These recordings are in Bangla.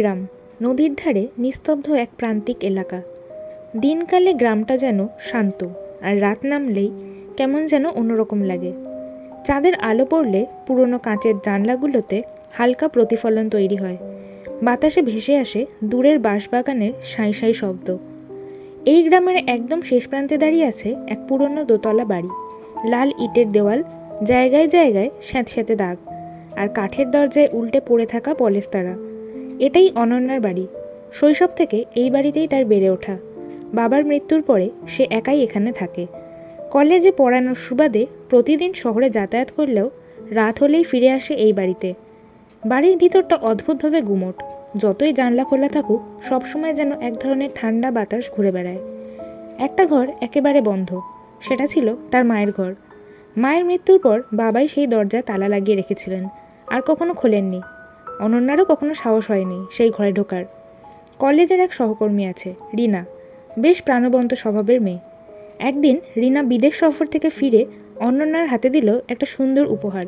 গ্রাম, নদীর ধারে নিস্তব্ধ এক প্রান্তিক এলাকা। দিনকালে গ্রামটা যেন শান্ত আর রাত নামলেই কেমন যেন অন্যরকম লাগে। চাঁদের আলো পড়লে পুরনো কাঁচের জানলাগুলোতে হালকা প্রতিফলন তৈরি হয়। বাতাসে ভেসে আসে দূরের বাঁশবাগানের সাঁই সাঁই শব্দ। এই গ্রামের একদম শেষ প্রান্তে দাঁড়িয়ে আছে এক পুরনো দোতলা বাড়ি। লাল ইটের দেওয়াল, জায়গায় জায়গায় স্যাঁতস্যাঁতে দাগ আর কাঠের দরজায় উল্টে পড়ে থাকা পলেস্তারা এটাই অনন্যার বাড়ি। শৈশব থেকে এই বাড়িতেই তার বেড়ে ওঠা। বাবার মৃত্যুর পরে সে একাই এখানে থাকে। কলেজে পড়ানোর সুবাদে প্রতিদিন শহরে যাতায়াত করলেও রাত হলেই ফিরে আসে এই বাড়িতে। বাড়ির ভিতরটা অদ্ভুতভাবে গুমোট। যতই জানলা খোলা থাকুক, সবসময় যেন এক ধরনের ঠান্ডা বাতাস ঘুরে বেড়ায়। একটা ঘর একেবারে বন্ধ। সেটা ছিল তার মায়ের ঘর। মায়ের মৃত্যুর পর বাবাই সেই দরজায় তালা লাগিয়ে রেখেছিলেন। আর কখনো খোলেননি। অনন্যারও কখনো সাহস হয়নি সেই ঘরে ঢোকার। কলেজের এক সহকর্মী আছে, রিনা। বেশ প্রাণবন্ত স্বভাবের মেয়ে। একদিন রিনা বিদেশ সফর থেকে ফিরে অনন্যার হাতে দিল একটা সুন্দর উপহার।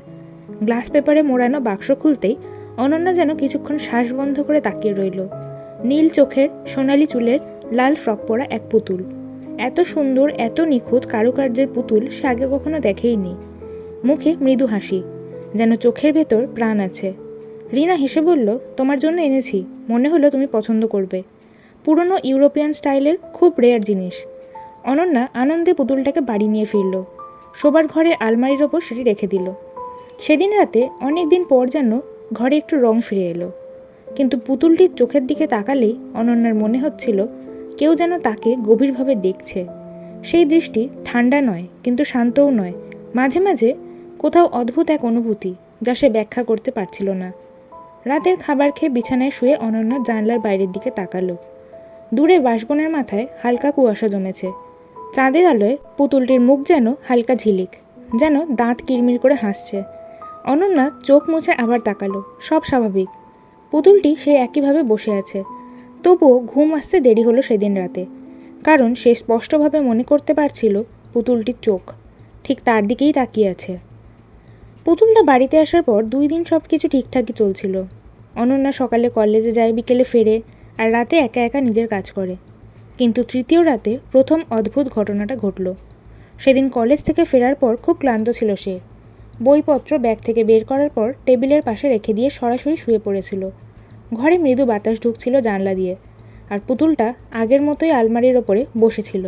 গ্লাস পেপারে মোড়ানো বাক্স খুলতেই অনন্যা যেন কিছুক্ষণ শ্বাস বন্ধ করে তাকিয়ে রইল। নীল চোখের, সোনালি চুলের, লাল ফ্রক পরা এক পুতুল। এত সুন্দর, এত নিখুঁত কারুকার্যের পুতুল সে আগে কখনো দেখেইনি। মুখে মৃদু হাসি, যেন চোখের ভেতর প্রাণ আছে। রিনা হেসে বলল, তোমার জন্য এনেছি। মনে হলো তুমি পছন্দ করবে। পুরনো ইউরোপিয়ান স্টাইলের খুব রেয়ার জিনিস। অনন্যা আনন্দে পুতুলটাকে বাড়ি নিয়ে ফিরল। শোবার ঘরের আলমারির ওপর সেটি রেখে দিল। সেদিন রাতে অনেক দিন পর যেন ঘরে একটু রং ফিরে এলো। কিন্তু পুতুলটির চোখের দিকে তাকালেই অনন্যার মনে হচ্ছিল কেউ যেন তাকে গভীরভাবে দেখছে। সেই দৃষ্টি ঠান্ডা নয়, কিন্তু শান্তও নয়। মাঝে মাঝে কোথাও অদ্ভুত এক অনুভূতি যা সে ব্যাখ্যা করতে পারছিল না। রাতের খাবার খেয়ে বিছানায় শুয়ে অনন্যা জানলার বাইরের দিকে তাকালো। দূরে বাঁশবনের মাথায় হালকা কুয়াশা জমেছে। চাঁদের আলোয় পুতুলটির মুখ যেন হালকা ঝিলিক, যেন দাঁত কিরমির করে হাসছে। অনন্যা চোখ মুছে আবার তাকালো, সব স্বাভাবিক। পুতুলটি সে একইভাবে বসে আছে। তবুও ঘুম আসতে দেরি হলো সেদিন রাতে, কারণ সে স্পষ্টভাবে মনে করতে পারছিল পুতুলটির চোখ ঠিক তার দিকেই তাকিয়ে আছে। পুতুলটা বাড়িতে আসার পর দুই দিন সব কিছু ঠিকঠাকই চলছিল। অনন্যা সকালে কলেজে যায়, বিকেলে ফেরে, আর রাতে একা একা নিজের কাজ করে। কিন্তু তৃতীয় রাতে প্রথম অদ্ভুত ঘটনাটা ঘটল। সেদিন কলেজ থেকে ফেরার পর খুব ক্লান্ত ছিল সে। বইপত্র ব্যাগ থেকে বের করার পর টেবিলের পাশে রেখে দিয়ে সরাসরি শুয়ে পড়েছিল। ঘরে মৃদু বাতাস ঢুকছিল জানলা দিয়ে, আর পুতুলটা আগের মতোই আলমারির ওপরে বসেছিল।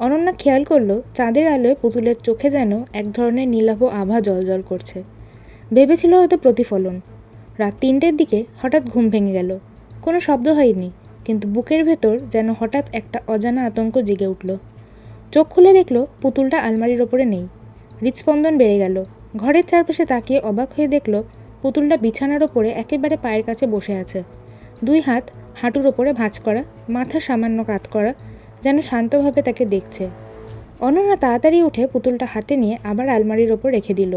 অনন্যা খেয়াল করল, চাঁদের আলোয় পুতুলের চোখে যেন এক ধরনের নীলাভ আভা জল করছে। ভেবেছিল হয়তো প্রতিফলন। রাত তিনটের দিকে হঠাৎ ঘুম ভেঙে গেল। কোনো শব্দ হয়নি, কিন্তু বুকের ভেতর যেন হঠাৎ একটা অজানা আতঙ্ক জেগে উঠল। চোখ খুলে দেখল, পুতুলটা আলমারির ওপরে নেই। হৃদস্পন্দন বেড়ে গেল। ঘরের চারপাশে তাকিয়ে অবাক হয়ে দেখল, পুতুলটা বিছানার ওপরে একেবারে পায়ের কাছে বসে আছে। দুই হাত হাঁটুর ওপরে ভাঁজ করা, মাথা সামান্য কাত করা যেন শান্তভাবে তাকে দেখছে। অনন্যা তাড়াতাড়ি উঠে পুতুলটা হাতে নিয়ে আবার আলমারির ওপর রেখে দিল।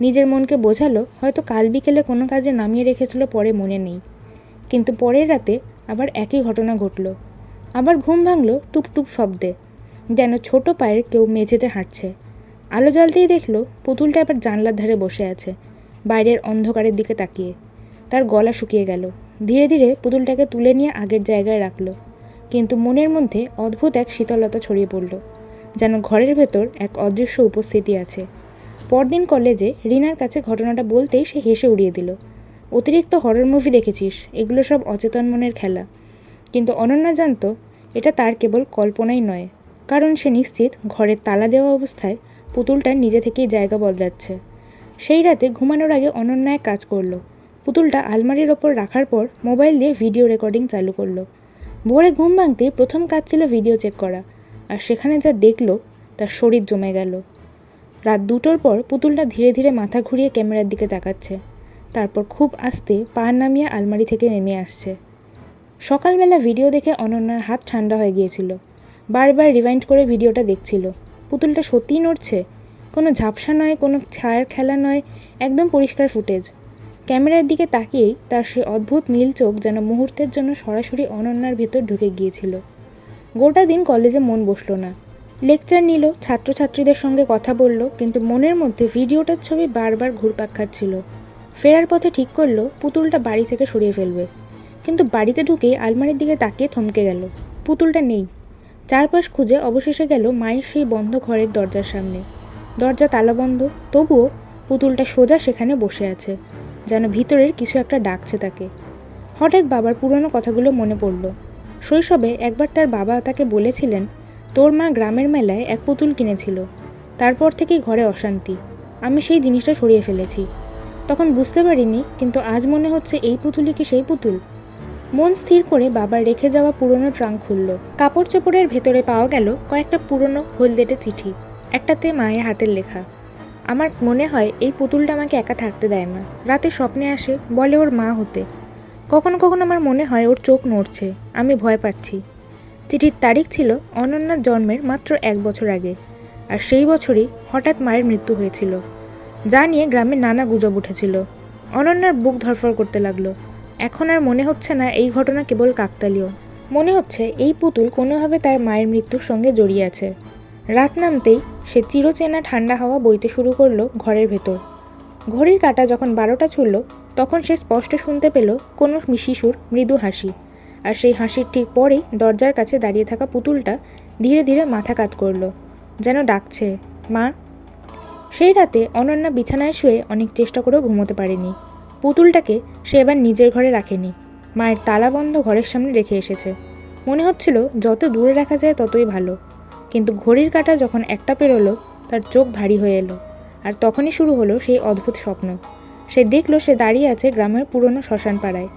নিজের মনকে বোঝালো, হয়তো কাল বিকেলে কোনো কাজে নামিয়ে রেখেছিল, পরে মনে নেই। কিন্তু পরের রাতে আবার একই ঘটনা ঘটল। আবার ঘুম ভাঙল টুপটুপ শব্দে, যেন ছোট পায়ের কেউ মেঝেতে হাঁটছে। আলো জ্বালতেই দেখল পুতুলটা আবার জানলার ধারে বসে আছে, বাইরের অন্ধকারের দিকে তাকিয়ে। তার গলা শুকিয়ে গেল। ধীরে ধীরে পুতুলটাকে তুলে নিয়ে আগের জায়গায় রাখল। কিন্তু মনের মধ্যে অদ্ভুত এক শীতলতা ছড়িয়ে পড়ল, যেন ঘরের ভেতর এক অদৃশ্য উপস্থিতি আছে। পরদিন কলেজে রিনার কাছে ঘটনাটা বলতেই সে হেসে উড়িয়ে দিল, অতিরিক্ত হরর মুভি দেখেছিস, এগুলো সব অচেতন মনের খেলা। কিন্তু অনন্যা জানত, এটা তার কেবল কল্পনাই নয়, কারণ সে নিশ্চিত ঘরের তালা দেওয়া অবস্থায় পুতুলটা নিজে থেকেই জায়গা বদলাচ্ছে। সেই রাতে ঘুমানোর আগে অনন্যায় কাজ করল, পুতুলটা আলমারির ওপর রাখার পর মোবাইল দিয়ে ভিডিও রেকর্ডিং চালু করল। ভোরে ঘুম ভাঙতে প্রথম কাজ ছিল ভিডিও চেক করা। আর সেখানে যা দেখল, তার শরীর জমে গেল। রাত দুটোর পর পুতুলটা ধীরে ধীরে মাথা ঘুরিয়ে ক্যামেরার দিকে তাকাচ্ছে। তারপর খুব আস্তে পা নামিয়ে আলমারি থেকে নেমে আসছে। সকালবেলা ভিডিও দেখে অনন্যার হাত ঠান্ডা হয়ে গিয়েছিল। বারবার রিভাইন্ড করে ভিডিওটা দেখছিল। পুতুলটা সত্যিই নড়ছে? কোনো ঝাপসা নয়, কোনো ছায়ার খেলা নয়, একদম পরিষ্কার ফুটেজ ক্যামেরার দিকে তাকিয়েই তার সে অদ্ভুত নীল চোখ যেন মুহূর্তের জন্য সরাসরি অনন্যার ভেতর ঢুকে গিয়েছিল। গোটা দিন কলেজে মন বসল না। লেকচার নিল, ছাত্রছাত্রীদের সঙ্গে কথা বলল, কিন্তু মনের মধ্যে ভিডিওটার ছবি বারবার ঘুরপাক খাচ্ছিল। ফেরার পথে ঠিক করল, পুতুলটা বাড়ি থেকে সরিয়ে ফেলবে। কিন্তু বাড়িতে ঢুকেই আলমারির দিকে তাকিয়ে থমকে গেল। পুতুলটা নেই। চারপাশ খুঁজে অবশেষে গেল মায়ের সেই বন্ধ ঘরের দরজার সামনে। দরজা তালাবন্ধ, তবুও পুতুলটা সোজা সেখানে বসে আছে। যেন ভিতরের কিছু একটা ডাকছে তাকে। হঠাৎ বাবার পুরনো কথাগুলো মনে পড়ল। শৈশবে একবার তার বাবা তাকে বলেছিলেন, তোর মা গ্রামের মেলায় এক পুতুল কিনেছিল। তারপর থেকেই ঘরে অশান্তি। আমি সেই জিনিসটা সরিয়ে ফেলেছি। তখন বুঝতে পারিনি, কিন্তু আজ মনে হচ্ছে এই পুতুলই কি সেই পুতুল? মন স্থির করে বাবার রেখে যাওয়া পুরনো ট্রাঙ্ক খুলল। কাপড় চোপড়ের ভেতরে পাওয়া গেল কয়েকটা পুরনো হলদেটে চিঠি, একটাতে মায়ের হাতের লেখা। আমার মনে হয় এই পুতুলটা আমাকে একা থাকতে দেয় না। রাতে স্বপ্নে আসে, বলে ওর মা হতে। কখনো কখনো আমার মনে হয় ওর চোখ নড়ছে। আমি ভয় পাচ্ছি। চিঠির তারিখ ছিল অনন্যার জন্মের মাত্র এক বছর আগে। আর সেই বছরই হঠাৎ মায়ের মৃত্যু হয়েছিল। যা নিয়ে গ্রামে নানা গুজব উঠেছিল। অনন্যার বুক ধরফর করতে লাগল। এখন আর মনে হচ্ছে না এই ঘটনা কেবল কাকতালীয়। মনে হচ্ছে এই পুতুল কোনোভাবে তার মায়ের মৃত্যুর সঙ্গে জড়িয়ে আছে। রাত নামতেই সে চিরচেনা ঠান্ডা হাওয়া বইতে শুরু করল ঘরের ভেতর। ঘড়ির কাঁটা যখন বারোটা ছুড়ল, তখন সে স্পষ্ট শুনতে পেল কোনো শিশুর মৃদু হাসি। আর সেই হাসির ঠিক পরেই দরজার কাছে দাঁড়িয়ে থাকা পুতুলটা ধীরে ধীরে মাথা কাত করল। যেন ডাকছে, মা! সেই রাতে অনন্যা বিছানায় শুয়ে অনেক চেষ্টা করেও ঘুমোতে পারেনি। পুতুলটাকে সে এবার নিজের ঘরে রাখেনি। মায়ের তালা বন্ধ ঘরের সামনে রেখে এসেছে। মনে হচ্ছিল যত দূরে রাখা যায় ততই ভালো। কিন্তু ঘড়ির কাঁটা যখন একটা পেরোলো, তার চোখ ভারী হয়ে এলো। আর তখনই শুরু হলো সেই অদ্ভুত স্বপ্ন। সে দেখল সে দাঁড়িয়ে আছে গ্রামের পুরনো শ্মশান পাড়ায়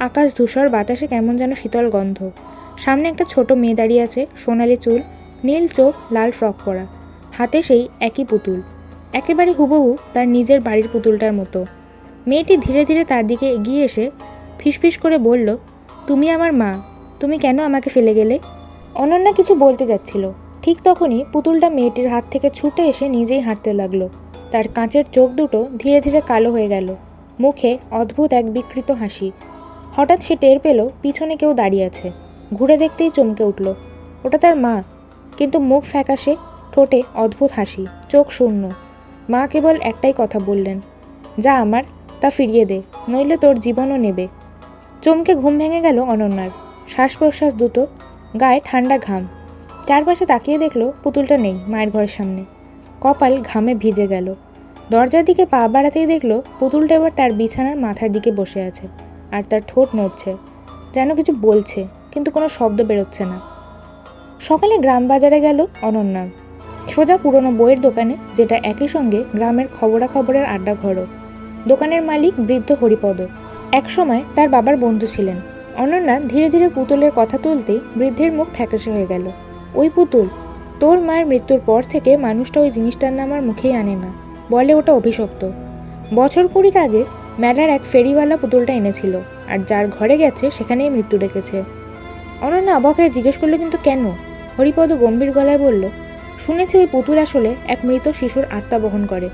আকাশ ধূসর, বাতাসে কেমন যেন শীতল গন্ধ। সামনে একটা ছোট মেয়ে দাঁড়িয়ে আছে, সোনালি চুল, নীল চোখ, লাল ফ্রক পরা। হাতে সেই একই পুতুল। একেবারে হুবহু তার নিজের বাড়ির পুতুলটার মতো। মেয়েটি ধীরে ধীরে তার দিকে এগিয়ে এসে ফিসফিস করে বলল, তুমি আমার মা, তুমি কেন আমাকে ফেলে গেলে? অনন্যা কিছু বলতে যাচ্ছিল। ঠিক তখনই পুতুলটা মেয়েটির হাত থেকে ছুটে এসে নিজেই হাঁটতে লাগল। তার কাঁচের চোখ দুটো ধীরে ধীরে কালো হয়ে গেল। মুখে অদ্ভুত এক বিকৃত হাসি। হঠাৎ সে টের পেল পিছনে কেউ দাঁড়িয়ে আছে। ঘুরে দেখতেই চমকে উঠল। ওটা তার মা। কিন্তু মুখ ফ্যাকাশে, ঠোঁটে অদ্ভুত হাসি, চোখ শূন্য। মা কেবল একটাই কথা বললেন, যা আমার, তা ফিরিয়ে দে, নইলে তোর জীবনও নেবে। চমকে ঘুম ভেঙে গেল অনন্যার। শ্বাস প্রশ্বাস দুটো, গায়ে ঠান্ডা ঘাম। চারপাশে তাকিয়ে দেখল পুতুলটা নেই মায়ের ঘরের সামনে। কপাল ঘামে ভিজে গেল। দরজার দিকে পা বাড়াতেই দেখল পুতুলটা এবার তার বিছানার মাথার দিকে বসে আছে আর তার ঠোঁট নড়ছে। যেন কিছু বলছে, কিন্তু কোনো শব্দ বেরোচ্ছে না। সকালে গ্রাম বাজারে গেল অনন্যা। সোজা পুরনো বইয়ের দোকানে, যেটা একই সঙ্গে গ্রামের খবরাখবরের আড্ডা ঘরও। দোকানের মালিক বৃদ্ধ হরিপদ। একসময় তার বাবার বন্ধু ছিলেন। অনন্যা ধীরে ধীরে পুতুলের কথা তুলতেই বৃদ্ধের মুখ ফ্যাকাশে হয়ে গেল। ওই পুতুল, তোর মায়ের মৃত্যুর পর থেকে মানুষটা ওই জিনিসটার নাম আর মুখেই আনে না। বলে ওটা অভিশপ্ত। বছর কুড়িক আগে মেলার এক ফেরিওয়ালা পুতুলটা এনেছিল, আর যার ঘরে গেছে সেখানেই মৃত্যু ডেকেছে। অনন্যা অবাক হয়ে জিজ্ঞেস করল, কিন্তু কেন? হরিপদ গম্ভীর গলায় বলল, শুনেছি ওই পুতুল আসলে এক মৃত শিশুর আত্মা বহন করে,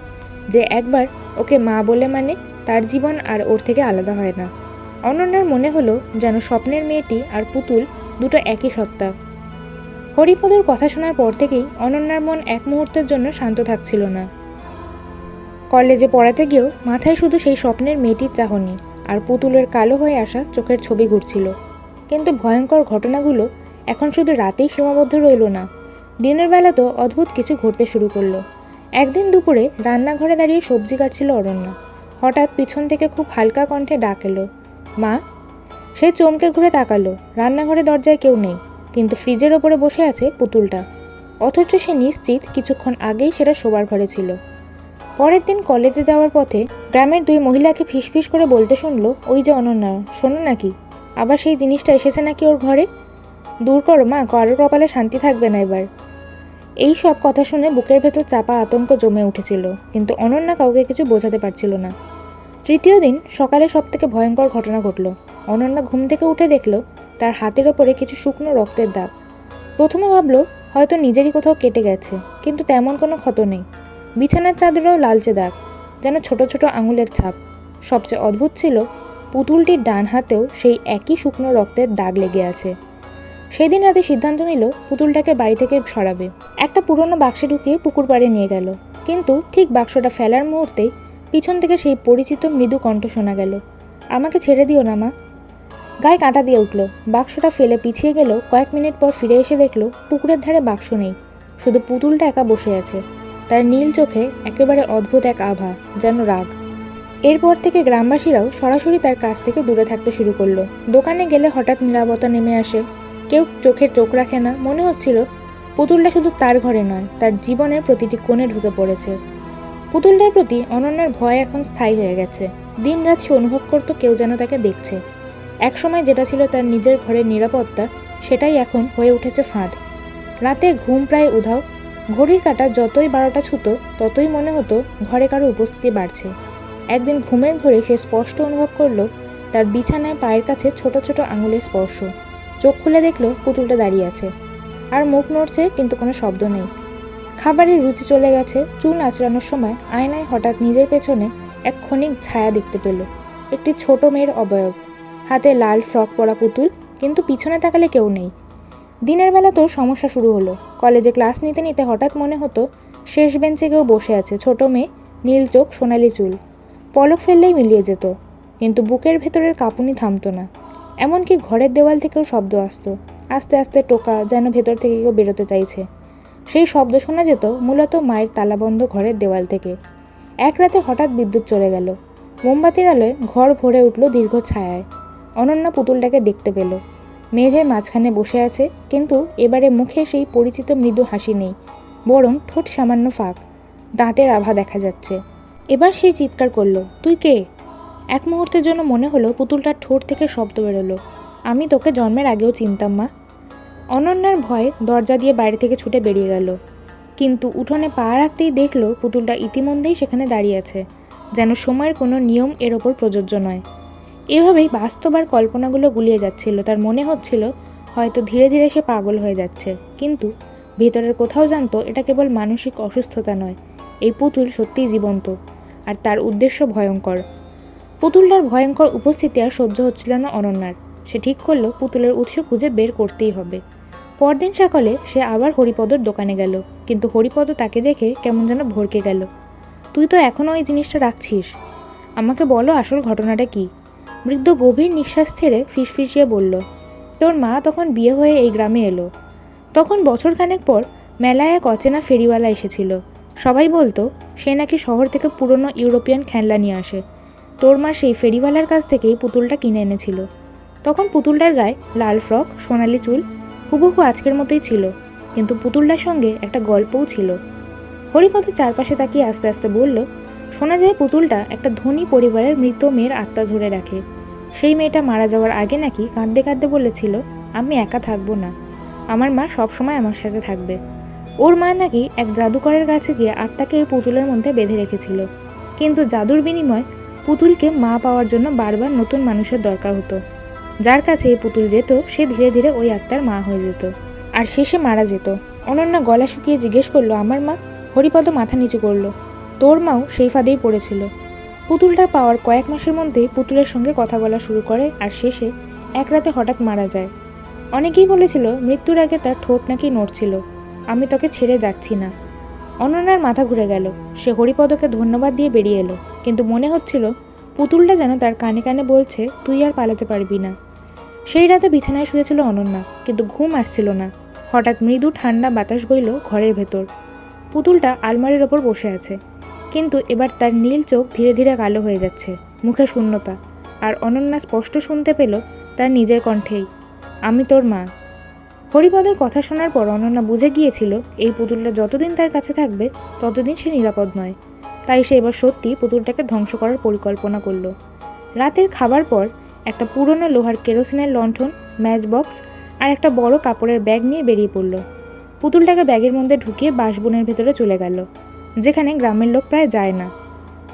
যে একবার ওকে মা বলে মানে তার জীবন আর ওর থেকে আলাদা হয় না। অনন্যার মনে হলো যেন স্বপ্নের মেয়েটি আর পুতুল দুটো একই সত্তা। হরিপদর কথা শোনার পর থেকেই অনন্যার মন এক মুহূর্তের জন্য শান্ত থাকছিল না। কলেজে পড়াতে গিয়েও মাথায় শুধু সেই স্বপ্নের মেয়েটির চাহনি আর পুতুলের কালো হয়ে আসা চোখের ছবি ঘুরছিল। কিন্তু ভয়ঙ্কর ঘটনাগুলো এখন শুধু রাতেই সীমাবদ্ধ রইল না, দিনের বেলা তো অদ্ভুত কিছু ঘটতে শুরু করল। একদিন দুপুরে রান্নাঘরে দাঁড়িয়ে সবজি কাটছিল অরণ্য। হঠাৎ পিছন থেকে খুব হালকা কণ্ঠে ডাক এলো, মা? সে চমকে ঘুরে তাকালো, রান্নাঘরে দরজায় কেউ নেই। কিন্তু ফ্রিজের ওপরে বসে আছে পুতুলটা। অথচ সে নিশ্চিত কিছুক্ষণ আগেই সেটা শোবার ঘরে ছিল। পরের দিন কলেজে যাওয়ার পথে গ্রামের দুই মহিলাকে ফিসফিস করে বলতে শুনলো, ওই যে অনন্যা, শোনো নাকি? আবার সেই জিনিসটা এসেছে নাকি ওর ঘরে? দূর করো মা কারোর কপালে শান্তি থাকবে না এবার। এই সব কথা শুনে বুকের ভেতর চাপা আতঙ্ক জমে উঠেছিল, কিন্তু অনন্যা কাউকে কিছু বোঝাতে পারছিল না। তৃতীয় দিন সকালে সব থেকে ভয়ঙ্কর ঘটনা ঘটল। অনন্যা ঘুম থেকে উঠে দেখল তার হাতের ওপরে কিছু শুকনো রক্তের দাগ। প্রথমে ভাবলো, হয়তো নিজেরই কোথাও কেটে গেছে, কিন্তু তেমন কোনো ক্ষত নেই। বিছানার চাদরেও লালচে দাগ, যেন ছোট ছোট আঙুলের ছাপ। সবচেয়ে অদ্ভুত ছিল, পুতুলটির ডান হাতেও সেই একই শুকনো রক্তের দাগ লেগে আছে। সেদিন রাতে সিদ্ধান্ত নিল, পুতুলটাকে বাড়ি থেকে সরাবে। একটা পুরনো বাক্সে ঢুকিয়ে পুকুর পাড়ে নিয়ে গেল। কিন্তু ঠিক বাক্সটা ফেলার মুহূর্তেই পিছন থেকে সেই পরিচিত মৃদু কণ্ঠ শোনা গেল। আমাকে ছেড়ে দিও না, মা। গায়ে কাঁটা দিয়ে উঠল। বাক্সটা ফেলে পিছিয়ে গেলেও কয়েক মিনিট পর ফিরে এসে দেখল পুকুরের ধারে বাক্স নেই। শুধু পুতুলটা একা বসে আছে। তার নীল চোখে একেবারে অদ্ভুত এক আভা, যেন রাগ। এরপর থেকে গ্রামবাসীরাও সরাসরি তার কাছ থেকে দূরে থাকতে শুরু করল। দোকানে গেলে হঠাৎ নিরাপত্তা নেমে আসে। কেউ চোখের চোখ রাখে না, মনে হচ্ছিল পুতুলটা শুধু তার ঘরে নয়, তার জীবনের প্রতিটি কোণে ঢুকে পড়েছে। পুতুলটার প্রতি অনন্যার ভয় এখন স্থায়ী হয়ে গেছে। দিন রাত সে অনুভব করতো কেউ যেন তাকে দেখছে। একসময় যেটা ছিল তার নিজের ঘরের নিরাপত্তা, সেটাই এখন হয়ে উঠেছে ফাঁদ। রাতে ঘুম প্রায় উধাও। ঘড়ির কাঁটা যতই বারোটা ছুতো, ততই মনে হতো ঘরে কারও উপস্থিতি বাড়ছে। একদিন ঘুমের ঘরে সে স্পষ্ট অনুভব করল, তার বিছানায় পায়ের কাছে ছোট ছোট আঙুলের স্পর্শ। চোখ খুলে দেখল পুতুলটা দাঁড়িয়ে আছে। আর মুখ নড়ছে, কিন্তু কোনো শব্দ নেই। খাবারের রুচি চলে গেছে, চুল আঁচড়ানোর সময় আয়নায় হঠাৎ নিজের পেছনে এক ক্ষণিক ছায়া দেখতে পেল। একটি ছোট মেয়ের অবয়ব। হাতে লাল ফ্রক পরা পুতুল, কিন্তু পিছনে তাকালে কেউ নেই। দিনের বেলা তোর সমস্যা শুরু হলো। কলেজে ক্লাস নিতে নিতে হঠাৎ মনে হতো, শেষ বেঞ্চে কেউ বসে আছে, ছোট মেয়ে, নীল চোখ, সোনালি চুল। পলক ফেললেই মিলিয়ে যেত, কিন্তু বুকের ভেতরের কাঁপুনি থামতো না। এমনকি ঘরের দেওয়াল থেকেও শব্দ আসতো। আস্তে আস্তে টোকা যেন ভেতর থেকে কেউ বেরোতে চাইছে। সেই শব্দ শোনা যেত মূলত মায়ের তালাবন্ধ ঘরের দেওয়াল থেকে। এক রাতে হঠাৎ বিদ্যুৎ চলে গেল। মোমবাতির আলোয় ঘর ভরে উঠল দীর্ঘ ছায়ায়। অনন্যা পুতুলটাকে দেখতে পেল। মেঝের মাঝখানে বসে আছে, কিন্তু এবারে মুখে সেই পরিচিত মৃদু হাসি নেই, বরং ঠোঁট সামান্য ফাঁক। দাঁতের আভা দেখা যাচ্ছে। এবার সে চিৎকার করল, তুই কে? এক মুহূর্তের জন্য মনে হলো পুতুলটার ঠোঁট থেকে শব্দ বেরোলো। আমি তোকে জন্মের আগেও চিনতাম, মা। অনন্যার ভয়ে দরজা দিয়ে বাইরে থেকে ছুটে বেরিয়ে গেল। কিন্তু উঠোনে পা রাখতেই দেখল পুতুলটা ইতিমধ্যেই সেখানে দাঁড়িয়ে আছে, যেন সময়ের কোনো নিয়ম এর ওপর প্রযোজ্য নয়। এভাবেই বাস্তব আর কল্পনাগুলো গুলিয়ে যাচ্ছিল। তার মনে হচ্ছিল হয়তো ধীরে ধীরে সে পাগল হয়ে যাচ্ছে। কিন্তু ভেতরের কোথাও জানতো এটা কেবল মানসিক অসুস্থতা নয়, এই পুতুল সত্যিই জীবন্ত আর তার উদ্দেশ্য ভয়ঙ্কর। পুতুলটার ভয়ঙ্কর উপস্থিতি আর সহ্য হচ্ছিল না অনন্যার। সে ঠিক করল পুতুলের উৎস খুঁজে বের করতেই হবে। পরদিন সকালে সে আবার হরিপদর দোকানে গেল, কিন্তু হরিপদ তাকে দেখে কেমন যেন ভরকে গেল। তুই তো এখনও ওই জিনিসটা রাখছিস। আমাকে বলো আসল ঘটনাটা কি? বৃদ্ধ গভীর নিঃশ্বাস ছেড়ে ফিসফিসিয়ে বলল, তোর মা তখন বিয়ে হয়ে এই গ্রামে এলো। তখন বছরখানেক পর মেলায় এক অচেনা ফেরিওয়ালা এসেছিল। সবাই বলতো, সে নাকি শহর থেকে পুরনো ইউরোপিয়ান খেলনা নিয়ে আসে। তোর মা সেই ফেরিওয়ালার কাছ থেকেই পুতুলটা কিনে এনেছিল। তখন পুতুলটার গায়ে লাল ফ্রক, সোনালি চুল, হুবহু আজকের মতোই ছিল, কিন্তু পুতুলটার সঙ্গে একটা গল্পও ছিল। হরিপদ চারপাশে তাকিয়ে আস্তে আস্তে বলল শোনা যায় পুতুলটা একটা ধনী পরিবারের মৃত মেয়ের আত্মা ধরে রাখে। সেই মেয়েটা মারা যাওয়ার আগে নাকি কাঁদতে কাঁদতে বলেছিল, আমি একা থাকব না। আমার মা সবসময় আমার সাথে থাকবে। ওর মা নাকি এক জাদুকরের কাছে গিয়ে আত্মাকে এই পুতুলের মধ্যে বেঁধে রেখেছিল। কিন্তু জাদুর বিনিময় পুতুলকে মা পাওয়ার জন্য বারবার নতুন মানুষের দরকার হতো। যার কাছে এই পুতুল যেত, সে ধীরে ধীরে ওই আত্মার মা হয়ে যেত। আর শেষে মারা যেত। অনন্যা গলা শুকিয়ে জিজ্ঞেস করল, আমার মা? হরিপদ মাথা নিচু করল। তোর মাও সেই ফাঁদেই পড়েছিল। পুতুলটা পাওয়ার কয়েক মাসের মধ্যেই পুতুলের সঙ্গে কথা বলা শুরু করে আর শেষে এক রাতে হঠাৎ মারা যায়। অনেকেই বলেছিল, মৃত্যুর আগে তার ঠোঁট নাকি নড়ছিল। আমি তোকে ছেড়ে যাচ্ছি না। অনন্যার মাথা ঘুরে গেল। সে হরিপদকে ধন্যবাদ দিয়ে বেরিয়ে এলো। কিন্তু মনে হচ্ছিল, পুতুলটা যেন তার কানে কানে বলছে, তুই আর পালাতে পারবি না। সেই রাতে বিছানায় শুয়েছিল অনন্যা, কিন্তু ঘুম আসছিল না। হঠাৎ মৃদু ঠান্ডা বাতাস বইল ঘরের ভেতর। পুতুলটা আলমারির ওপর বসে আছে। কিন্তু এবার তার নীল চোখ ধীরে ধীরে কালো হয়ে যাচ্ছে, মুখে শূন্যতা। আর অনন্যা স্পষ্ট শুনতে পেল তার নিজের কণ্ঠেই, আমি তোর মা। হরিপদের কথা শোনার পর অনন্যা বুঝে গিয়েছিল, এই পুতুলটা যতদিন তার কাছে থাকবে, ততদিন সে নিরাপদ নয়। তাই সে এবার সত্যি পুতুলটাকে ধ্বংস করার পরিকল্পনা করল। রাতের খাবার পর একটা পুরনো লোহার কেরোসিনের লণ্ঠন ম্যাচ বক্স আর একটা বড় কাপড়ের ব্যাগ নিয়ে বেরিয়ে পড়ল। পুতুলটাকে ব্যাগের মধ্যে ঢুকিয়ে বাঁশবনের ভেতরে চলে গেল। যেখানে গ্রামের লোক প্রায় যায় না।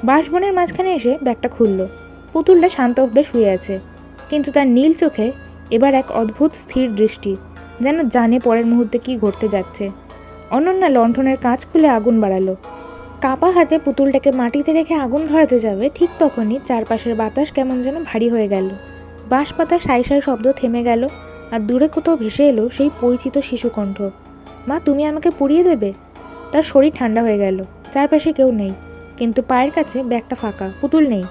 বাঁশবনের মাঝখানে এসে ব্যাগটা খুলল। পুতুলটা শান্তভাবে শুয়ে আছে। কিন্তু তার নীল চোখে এবার এক অদ্ভুত স্থির দৃষ্টি, যেন জানে পরের মুহূর্তে কি ঘটতে যাচ্ছে। অনন্যা লণ্ঠনের কাঁচ খুলে আগুন বাড়ালো। কাপা হাতে পুতুলটাকে মাটিতে রেখে আগুন ধরাতে যাবে, ঠিক তখনই চারপাশের বাতাস কেমন যেন ভারী হয়ে গেল। বাঁশ পাতার সাই সাই শব্দ থেমে গেল আর দূরে কোথাও ভেসে এলো সেই পরিচিত শিশুকণ্ঠ। মা, তুমি আমাকে পুড়িয়ে দেবে? তার শরীর ঠান্ডা হয়ে গেল। চারপাশে কেউ নেই। কিন্তু পায়ের কাছে ব্যাগটা ফাঁকা, পুতুল নেই।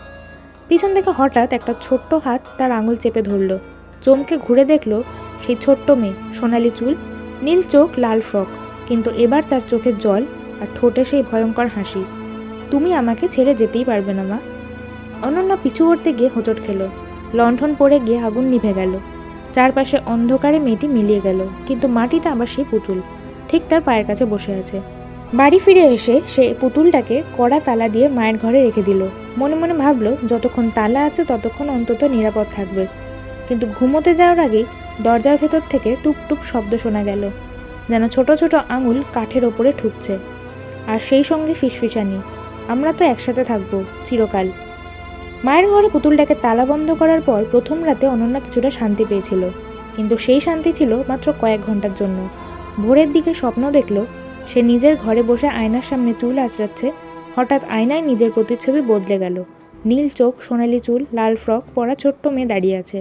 পিছন থেকে হঠাৎ একটা ছোট্ট হাত তার আঙুল চেপে ধরল। চমকে ঘুরে দেখল সেই ছোট্ট মেয়ে, সোনালি চুল, নীল চোখ, লাল ফ্রক। কিন্তু এবার তার চোখের জল আর ঠোঁটে সেই ভয়ঙ্কর হাসি। তুমি আমাকে ছেড়ে যেতেই পারবে না, মা। অনন্যা পিছু করতে গিয়ে হোঁচট খেলো। লণ্ঠন পড়ে গিয়ে আগুন নিভে গেল। চারপাশে অন্ধকারে মেয়েটি মিলিয়ে গেল। কিন্তু মাটিতে আবার সেই পুতুল। ঠিক তার পায়ের কাছে বসে আছে। বাড়ি ফিরে এসে সে পুতুলটাকে কড়া তালা দিয়ে মায়ের ঘরে রেখে দিল। মনে মনে ভাবলো, যতক্ষণ তালা আছে ততক্ষণ অন্তত নিরাপদ থাকবে। কিন্তু ঘুমোতে যাওয়ার আগেই দরজার ভেতর থেকে টুপ টুপ শব্দ শোনা গেল, যেন ছোট ছোট আঙুল কাঠের ওপরে ঠুকছে। আর সেই সঙ্গে ফিসফিসানি, আমরা তো একসাথে থাকব, চিরকাল। মায়ের ঘরে পুতুলটাকে তালা বন্ধ করার পর প্রথম রাতে অনন্যা কিছুটা শান্তি পেয়েছিল। কিন্তু সেই শান্তি ছিল মাত্র কয়েক ঘণ্টার জন্য। ভোরের দিকে স্বপ্ন দেখল সে নিজের ঘরে বসে আয়নার সামনে চুল আঁচড়াচ্ছে। হঠাৎ আয়নায় নিজের প্রতিচ্ছবি বদলে গেল। নীল চোখ, সোনালি চুল, লাল ফ্রক পরা ছোট্ট মেয়ে দাঁড়িয়ে আছে।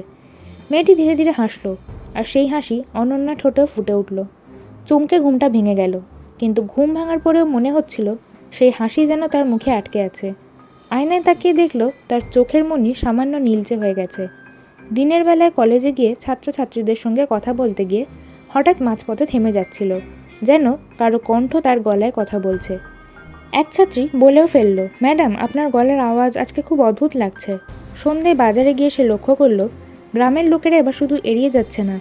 মেয়েটি ধীরে ধীরে হাসলো আর সেই হাসি অনন্যা ঠোঁটেও ফুটে উঠল। চমকে ঘুমটা ভেঙে গেল, কিন্তু ঘুম ভাঙার পরেও মনে হচ্ছিল সেই হাসি যেন তার মুখে আটকে আছে। আয়নায় তাকিয়ে দেখল তার চোখের মনি সামান্য নীলচে হয়ে গেছে। দিনের বেলায় কলেজে গিয়ে ছাত্রছাত্রীদের সঙ্গে কথা বলতে গিয়ে হঠাৎ মাঝপথে থেমে যাচ্ছিল। যেন কারও কণ্ঠ তার গলায় কথা বলছে। এক ছাত্রী বলেও ফেলল, ম্যাডাম, আপনার গলার আওয়াজ আজকে খুব অদ্ভুত লাগছে। সন্ধ্যায় বাজারে গিয়ে সে লক্ষ্য করল, গ্রামের লোকেরা এবার শুধু এড়িয়ে যাচ্ছে না।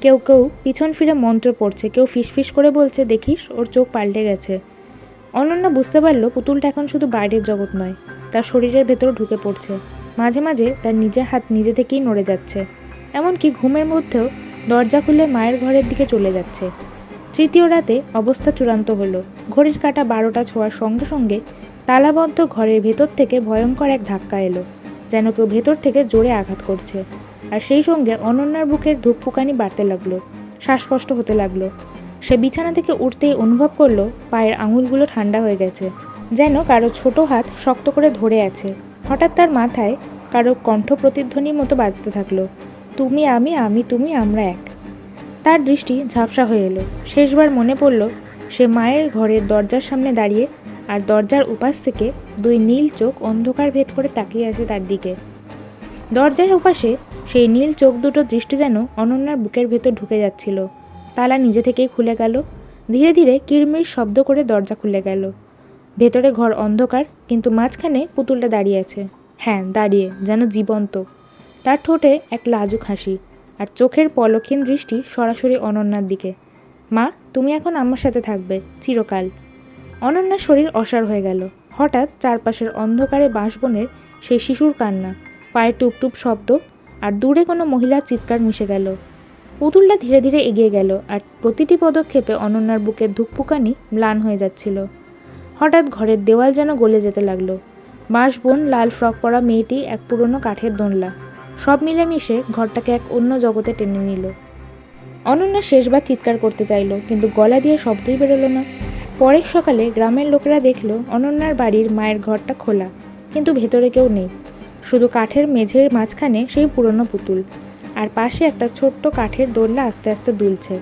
কেউ কেউ পিছন ফিরে মন্ত্র পড়ছে, কেউ ফিসফিস করে বলছে, দেখিস, ওর চোখ পাল্টে গেছে। অনন্যা বুঝতে পারল, পুতুলটা এখন শুধু বাইরের জগৎ নয়, তার শরীরের ভেতর ঢুকে পড়ছে। মাঝে মাঝে তার নিজের হাত নিজে থেকেই নড়ে যাচ্ছে, এমনকি ঘুমের মধ্যেও দরজা খুলে মায়ের ঘরের দিকে চলে যাচ্ছে। তৃতীয় রাতে অবস্থা চূড়ান্ত হলো। ঘড়ির কাটা বারোটা ছোঁয়ার সঙ্গে সঙ্গে তালাবদ্ধ ঘরের ভেতর থেকে ভয়ঙ্কর এক ধাক্কা এলো, যেন কেউ ভেতর থেকে জোরে আঘাত করছে। আর সেই সঙ্গে অনন্যার বুকের ধূপপুকানি বাড়তে লাগল, শ্বাসকষ্ট হতে লাগল। সে বিছানা থেকে উঠতেই অনুভব করল, পায়ের আঙুলগুলো ঠান্ডা হয়ে গেছে, যেন কারও ছোট হাত শক্ত করে ধরে আছে। হঠাৎ তার মাথায় কারও কণ্ঠ প্রতিধ্বনির মতো বাজতে থাকল, তুমি, আমি আমি, তুমি, আমরা এক। তার দৃষ্টি ঝাপসা হয়ে এলো। শেষবার মনে পড়ল, সে মায়ের ঘরের দরজার সামনে দাঁড়িয়ে আর দরজার উপাস থেকে দুই নীল চোখ অন্ধকার ভেদ করে তাকিয়ে আছে তার দিকে। দরজার উপাসে সেই নীল চোখ দুটো দৃষ্টি যেন অনন্যার বুকের ভেতর ঢুকে যাচ্ছিল। তালা নিজে থেকেই খুলে গেল। ধীরে ধীরে কিরমির শব্দ করে দরজা খুলে গেল। ভেতরে ঘর অন্ধকার, কিন্তু মাঝখানে পুতুলটা দাঁড়িয়ে আছে। হ্যাঁ দাঁড়িয়ে, যেন জীবন্ত। তার ঠোঁটে এক লাজুক হাসি। আর চোখের পলক্ষীন দৃষ্টি সরাসরি অনন্যার দিকে। মা, তুমি এখন আমার সাথে থাকবে, চিরকাল। অনন্যার শরীর অসার হয়ে গেল। হঠাৎ চারপাশের অন্ধকারে বাঁশবনের সেই শিশুর কান্না পায়ে টুপটুপ শব্দ আর দূরে কোনো মহিলার চিৎকার মিশে গেল। পুতুলটা ধীরে ধীরে এগিয়ে গেল আর প্রতিটি পদক্ষেপে অনন্যার বুকের ধুকপুকানি ম্লান হয়ে যাচ্ছিল। হঠাৎ ঘরের দেওয়াল যেন গলে যেতে লাগল। বাঁশ বোন লাল ফ্রক পরা মেয়েটি এক পুরনো কাঠের দোনলা। সব মিলেমিশে ঘরটাকে এক অন্য জগতে টেনে নিল। অনন্যা শেষবার চিৎকার করতে চাইলো, কিন্তু গলা দিয়ে শব্দই বেরোলো না। পরের সকালে গ্রামের লোকেরা দেখল অনন্যার বাড়ির মায়ের ঘরটা খোলা, কিন্তু ভেতরে কেউ নেই। শুধু কাঠের মেঝের মাঝখানে সেই পুরনো পুতুল, আর পাশে একটা ছোট্ট কাঠের দোলনা আস্তে আস্তে দুলছে।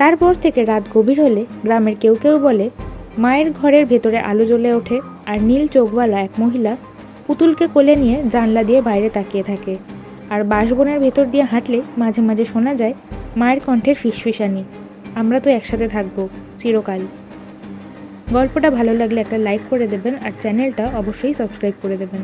তারপর থেকে রাত গভীর হলে গ্রামের কেউ কেউ বলে, মায়ের ঘরের ভেতরে আলো জ্বলে ওঠে, আর নীল চোখওয়ালা এক মহিলা পুতুলকে কোলে নিয়ে জানলা দিয়ে বাইরে তাকিয়ে থাকে। আর বাঁশবনের ভেতর দিয়ে হাঁটলে মাঝে মাঝে শোনা যায়, মায়ের কণ্ঠের ফিসফিসানি। আমরা তো একসাথে থাকব, চিরকাল। গল্পটা ভালো লাগলে একটা লাইক করে দেবেন আর চ্যানেলটা অবশ্যই সাবস্ক্রাইব করে দেবেন।